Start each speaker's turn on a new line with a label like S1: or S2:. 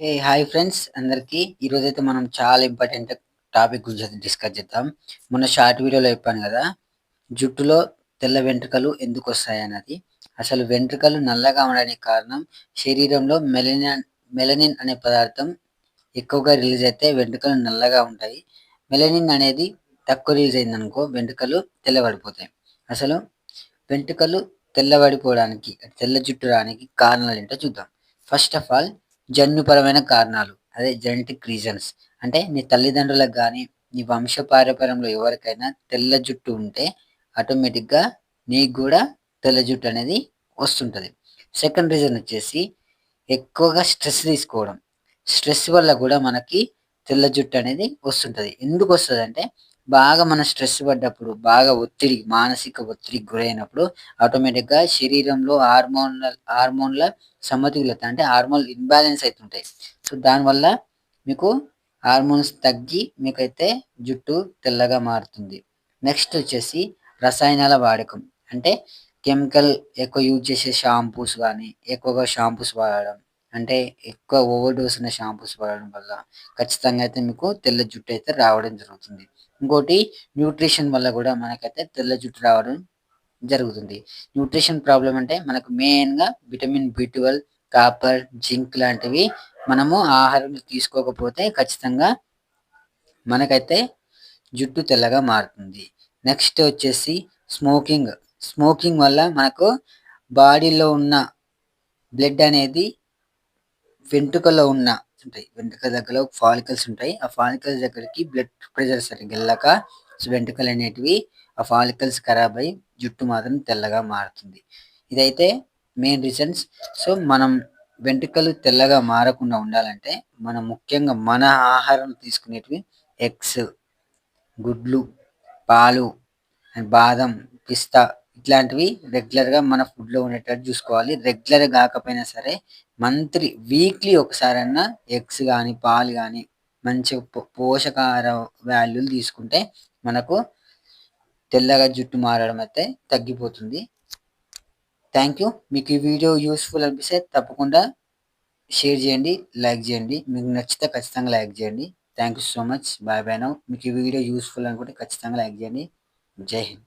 S1: ఏ hi friends అందరికీ ఈరోజైతే మనం చాలా ఇంపార్టెంట్ టాపిక్ గురించి డిస్కస్ చేద్దాం. మొన్న షార్ట్ వీడియోలో చెప్పాను కదా జుట్టులో తెల్ల వెంట్రుకలు ఎందుకు వస్తాయి అన్నది. అసలు వెంట్రుకలు నల్లగా ఉండడానికి కారణం శరీరంలో మెలనిన్ మెలనిన్ అనే పదార్థం ఎక్కువగా రిలీజ్ అయితే వెంట్రుకలు నల్లగా ఉంటాయి. మెలనిన్ అనేది తక్కువ రిలీజ్ అయింది అనుకో వెంట్రుకలు తెల్లబడిపోతాయి. అసలు వెంట్రుకలు తెల్లబడిపోవడానికి తెల్ల జుట్టు రానికి కారణాలు ఏంటో చూద్దాం. ఫస్ట్ ఆఫ్ ఆల్ జన్యుపరమైన కారణాలు అదే జెనెటిక్ రీజన్స్ అంటే నీ తల్లిదండ్రులకు కానీ నీ వంశపారంపర్యంలో ఎవరికైనా తెల్ల జుట్టు ఉంటే ఆటోమేటిక్గా నీకు కూడా తెల్ల జుట్టు అనేది వస్తుంటుంది. సెకండ్ రీజన్ వచ్చేసి ఎక్కువగా స్ట్రెస్ తీసుకోవడం. స్ట్రెస్ వల్ల కూడా మనకి తెల్ల జుట్టు అనేది వస్తుంటుంది. ఎందుకు వస్తుంది అంటే బాగా మనం స్ట్రెస్ పడ్డప్పుడు బాగా ఒత్తిడి మానసిక ఒత్తిడికి గురైనప్పుడు ఆటోమేటిక్గా శరీరంలో హార్మోన్ల హార్మోన్ల సమతుల్యత అంటే హార్మోన్ ఇన్బ్యాలెన్స్ అవుతుంటాయి సో దానివల్ల మీకు హార్మోన్స్ తగ్గి మీకైతే జుట్టు తెల్లగా మారుతుంది. నెక్స్ట్ వచ్చేసి రసాయనాల వాడకం. అంటే కెమికల్ ఎక్కువ యూజ్ చేసే షాంపూస్ కానీ ఎక్కువగా షాంపూస్ వాడడం అంటే ఎక్కువ ఓవర్ డోస్ ఉన్న షాంపూస్ వాడడం వల్ల ఖచ్చితంగా అయితే మీకు తెల్ల జుట్టు అయితే రావడం జరుగుతుంది. ఇంకోటి న్యూట్రిషన్ వల్ల కూడా మనకైతే తెల్ల జుట్టు రావడం జరుగుతుంది. న్యూట్రిషన్ ప్రాబ్లం అంటే మనకు మెయిన్గా విటమిన్ బి కాపర్ జింక్ లాంటివి మనము ఆహారం తీసుకోకపోతే ఖచ్చితంగా మనకైతే జుట్టు తెల్లగా మారుతుంది. నెక్స్ట్ వచ్చేసి స్మోకింగ్ స్మోకింగ్ వల్ల మనకు బాడీలో ఉన్న బ్లడ్ అనేది వెంట్రుకలో ఉన్న ఉంటాయి. వెంట్రుక దగ్గర ఫాలికల్స్ ఉంటాయి. ఆ ఫాలికల్స్ దగ్గరికి బ్లడ్ ప్రెషర్ సరిగ్గా వెళ్ళక వెంట్రుకలు అనేటివి ఆ ఫాలికల్స్ ఖరాబ్ అయి జుట్టు మాత్రం తెల్లగా మారుతుంది. ఇదైతే మెయిన్ రీజన్స్ సో మనం వెంట్రుకలు తెల్లగా మారకుండా ఉండాలంటే మనం ముఖ్యంగా మన ఆహారం తీసుకునేటివి ఎగ్స్ గుడ్లు పాలు బాదం పిస్తా ఇట్లాంటివి రెగ్యులర్గా మన ఫుడ్లో ఉండేటట్టు చూసుకోవాలి. రెగ్యులర్ కాకపోయినా సరే మంత్లీ వీక్లీ ఒకసారన్నా ఎగ్స్ కానీ పాలు కానీ మంచి పోషకాహార వాల్యూలు తీసుకుంటే మనకు తెల్లగా జుట్టు మారడం అయితే తగ్గిపోతుంది. థ్యాంక్ యూ మీకు ఈ వీడియో యూస్ఫుల్ అనిపిస్తే తప్పకుండా షేర్ చేయండి లైక్ చేయండి. మీకు నచ్చితే ఖచ్చితంగా లైక్ చేయండి. Thank you so much bye bye now మీకు ఈ వీడియో యూస్ఫుల్ అనుకుంటే ఖచ్చితంగా లైక్ చేయండి. జై హింద్.